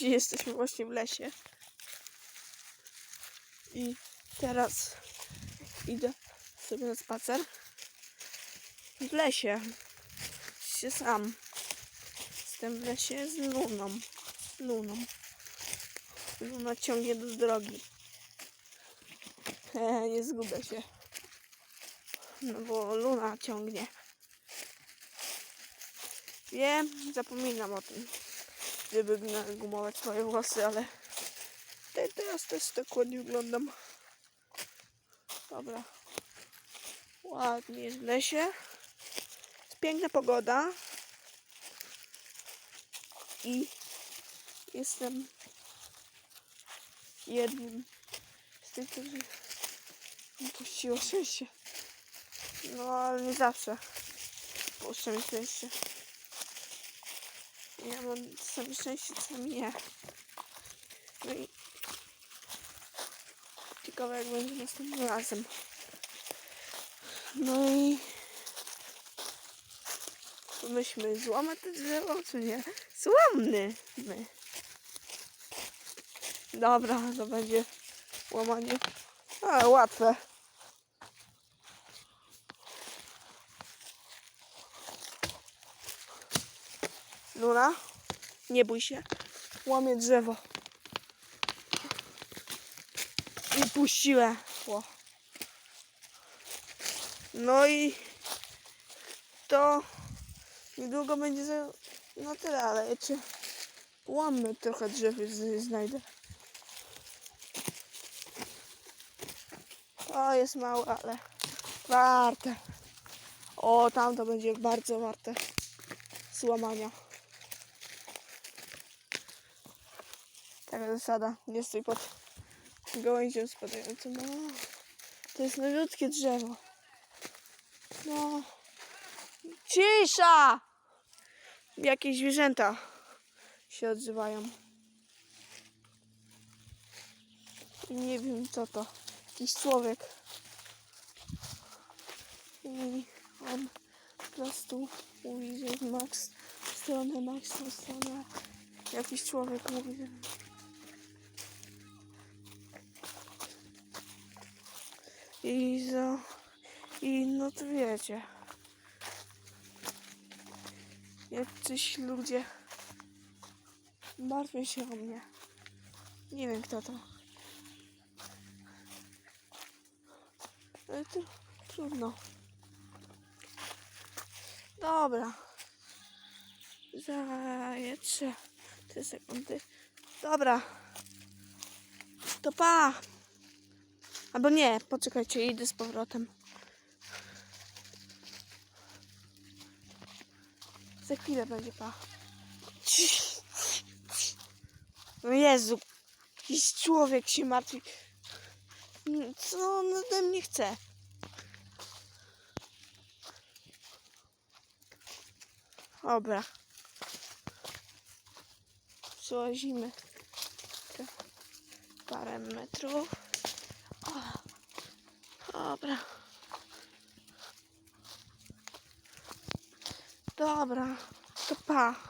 Gdzie jesteśmy właśnie w lesie. I teraz idę sobie na spacer. W lesie. Się sam. Jestem w lesie z Luną. Luną. Luna ciągnie do drogi. E, nie zgubię się. No bo Luna ciągnie. Wiem, zapominam o tym, żeby nagumować swoje włosy, ale te, teraz też tak ładnie wyglądam. Dobra. Ładnie jest w lesie. Jest piękna pogoda. I jestem jednym z tych, którzy puściło szczęście. No, ale nie zawsze puszczę mi szczęście. Ja mam czasami szczęście, czasami nie. No i ciekawe jak będzie następnym razem. No i myśmy złamać to drzewo, czy nie? Złamny my. Dobra, to będzie łamanie. A, łatwe. Luna, nie bój się. Łamię drzewo. I puściłem. Ło. No i to niedługo będzie za, na tyle, ale jeszcze łammy trochę drzew znajdę. To jest małe, ale warte. O, tam to będzie bardzo warte złamania. Taka zasada, nie stój pod gałęzią spadającą. No, to jest nowiutkie drzewo. No. Cisza! Jakieś zwierzęta się odzywają. Nie wiem co to. Jakiś człowiek. I on po prostu mówi, że Max stronę Max stronę. Jakiś człowiek mówi, że I za... I no to wiecie. Jacyś ludzie martwią się o mnie. Nie wiem kto to. Ale to trudno. Dobra. Za jeszcze 3 sekundy. Dobra. To pa. Albo nie, poczekajcie, idę z powrotem. Za chwilę będzie pa. No Jezu, jakiś człowiek się martwi. Co on ode mnie chce? Dobra. Przełazimy parę metrów. Dobra. Dobra, to pa.